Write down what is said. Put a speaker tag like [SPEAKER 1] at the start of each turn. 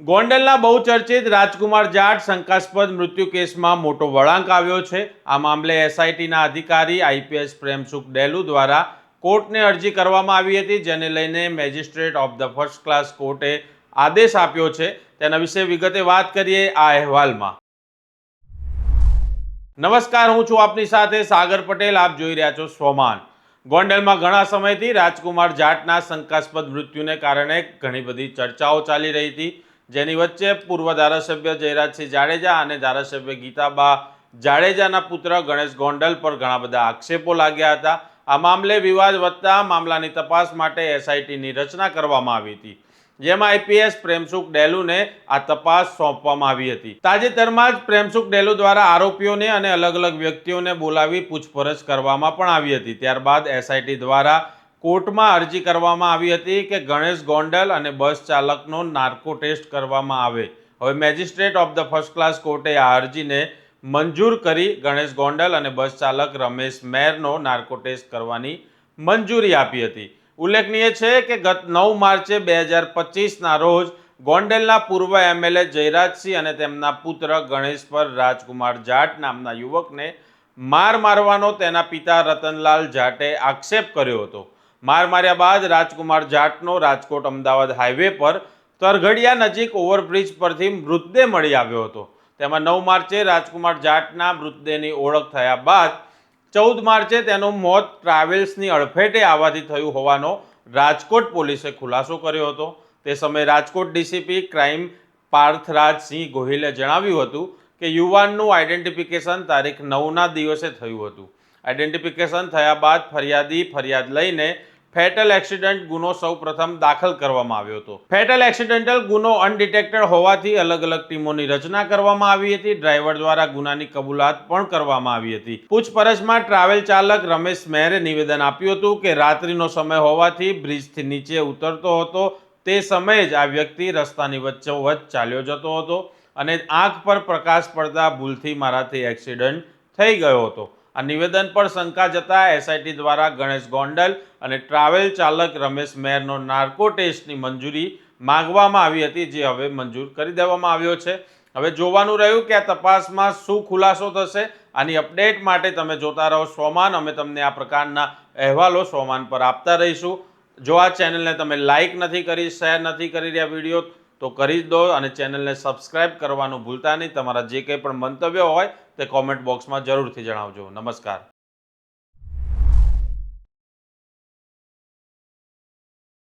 [SPEAKER 1] ગોંડલના બહુચર્ચિત રાજકુમાર જાટ શંકાસ્પદ મૃત્યુ કેસમાં મોટો વળાંક આવ્યો છે. આ મામલે એસઆઈટીના અધિકારી આઈપીએસ પ્રેમસુખ ડેલુ દ્વારા કોર્ટને અરજી કરવામાં આવી હતી, જેને લઈને magistrate of the first class કોર્ટે આદેશ આપ્યો છે. તેના વિશે વિગતે વાત કરીએ આ અહેવાલમાં. નમસ્કાર, હું છું આપની સાથે સાગર પટેલ. આપ જોઈ રહ્યા છો સ્વમાન. ગોંડલમાં ઘણા સમયથી રાજકુમાર જાટના શંકાસ્પદ મૃત્યુને કારણે ઘણી બધી ચર્ચાઓ ચાલી રહી હતી. જેની વચ્ચે પૂર્વ ધારાસભ્ય જયરાજસિંહ જાડેજા અને ધારાસભ્ય ગીતાબા જાડેજાના પુત્ર ગણેશ ગોંડલ પર ઘણા બધા આક્ષેપો લાગ્યા હતા. આ મામલે વિવાદ વધતા મામલાની તપાસ માટે એસઆઈટીની રચના કરવામાં આવી હતી. જેમાં આઈપીએસ પ્રેમસુખ ડેલુને આ તપાસ સોંપવામાં આવી હતી. તાજેતરમાં જ પ્રેમસુખ ડેલુ દ્વારા આરોપીઓને અને અલગ અલગ વ્યક્તિઓને બોલાવી પૂછપરછ કરવામાં પણ આવી હતી. ત્યારબાદ એસઆઈટી દ્વારા કોર્ટમાં અરજી કરવામાં આવી હતી કે ગણેશ ગોંડલ અને બસ ચાલકનો નાર્કો ટેસ્ટ કરવામાં આવે. હવે magistrate of the first class કોર્ટે આ અરજીને મંજૂર કરી ગણેશ ગોંડલ અને બસ ચાલક રમેશ મેરનો નાર્કો ટેસ્ટ કરવાની મંજૂરી આપી હતી. ઉલ્લેખનીય છે કે ગત નવ માર્ચે બે હજાર પચીસના રોજ ગોંડલના પૂર્વ એમએલએ જયરાજસિંહ અને તેમના પુત્ર ગણેશ પર રાજકુમાર જાટ નામના યુવકને માર મારવાનો તેના પિતા રતનલાલ જાટે આક્ષેપ કર્યો હતો. માર માર્યા બાદ રાજકુમાર જાટનો રાજકોટ અમદાવાદ હાઈવે પર તરઘડિયા નજીક ઓવરબ્રિજ પરથી મૃતદેહ મળી આવ્યો હતો. તેમાં નવ માર્ચે રાજકુમાર જાટના મૃતદેહની ઓળખ થયા બાદ ચૌદ માર્ચે તેનું મોત ટ્રાવેલ્સની અડફેટે આવવાથી થયું હોવાનો રાજકોટ પોલીસે ખુલાસો કર્યો હતો. તે સમયે રાજકોટ ડીસીપી ક્રાઇમ પાર્થરાજસિંહ ગોહિલે જણાવ્યું હતું કે યુવાનનું આઈડેન્ટિફિકેશન તારીખ નવના દિવસે થયું હતું. આઈડેન્ટિફિકેશન થયા બાદ ફરિયાદી ફરિયાદ લઈને ફેટલ એક્સિડન્ટ ગુનો સૌપ્રથમ દાખલ કરવામાં આવ્યો હતો. ફેટલ એક્સિડન્ટલ ગુનો અનડિટેક્ટેડ હોવાથી અલગ અલગ ટીમોની રચના કરવામાં આવી હતી. ડ્રાઈવર દ્વારા ગુનાની કબૂલાત પણ કરવામાં આવી હતી. પૂછપરછમાં ટ્રાવેલ ચાલક રમેશ મેરે નિવેદન આપ્યું હતું કે રાત્રિનો સમય હોવાથી બ્રિજથી નીચે ઉતરતો હતો. તે સમયે જ આ વ્યક્તિ રસ્તાની વચ્ચોવચ્ચ ચાલ્યો જતો હતો અને આંખ પર પ્રકાશ પડતા ભૂલથી મારાથી એક્સિડન્ટ થઈ ગયો હતો. આ નિવેદન પર શંકા જતા એસઆઈટી દ્વારા ગણેશ ગોંડલ અને ટ્રાવેલ ચાલક રમેશ મેરનો નાર્કો ટેસ્ટની મંજૂરી માંગવામાં આવી હતી, જે હવે મંજૂર કરી દેવામાં આવ્યો છે. હવે જોવાનું રહ્યું કે આ તપાસમાં શું ખુલાસો થશે. આની અપડેટ માટે તમે જોતા રહો સોમાન. અમે તમને આ પ્રકારના અહેવાલો સોમાન પર આપતા રહીશું. જો આ ચેનલને તમે લાઇક નથી કરી, શેર નથી કરી રહ્યા વીડિયો તો કરી જ દો અને ચેનલને સબસ્ક્રાઇબ કરવાનું ભૂલતા નહીં. તમારા જે કંઈ પણ મંતવ્યો હોય તે કોમેન્ટ બોક્સમાં જરૂરથી જણાવજો. નમસ્કાર.